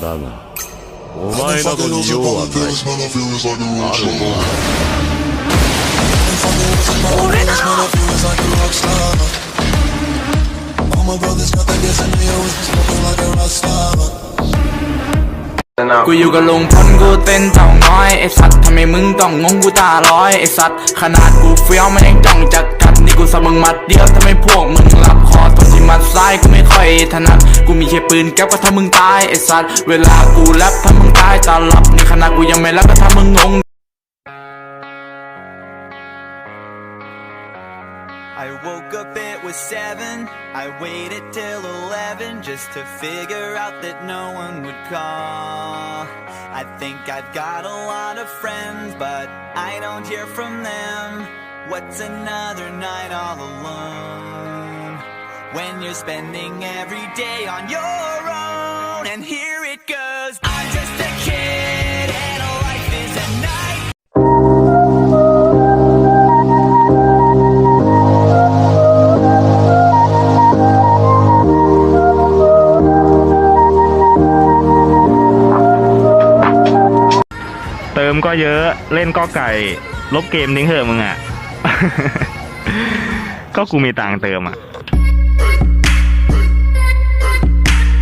だがお前な。どに用はな。い。あるもん俺だ กูอยู่กับลุงพลกูเต้นเต่าง้อยไอสัตว์ทำไมมึงต้องงงกูตาลอยไอสัตว์ขนาดกูเฟี้ยวมันยังจ้องจะกัดนี่กูสับมึงมัดเดียวทำไมพวกมึงหลับคอตอนที่มัดซ้ายกูไม่ค่อยถนัดกูมีแค่ปืนแก๊ปก็ทำมึงตายไอสัตว์เวลากูแรปทำมึงตายตาลับนี่ขนาดกูยังไม่แรปก็ทำมึงงง I woke up, it was seven. I waited till eleven just to figure out that no one would call. I think I've got a lot of friends, but I don't hear from them. What's another night all alone? When you're spending every day on your มก็เยอะเล่นก็ไก่ ลบเกมทิ้งเถอะมึงอะ ก็กูมีตังค์เติมอะ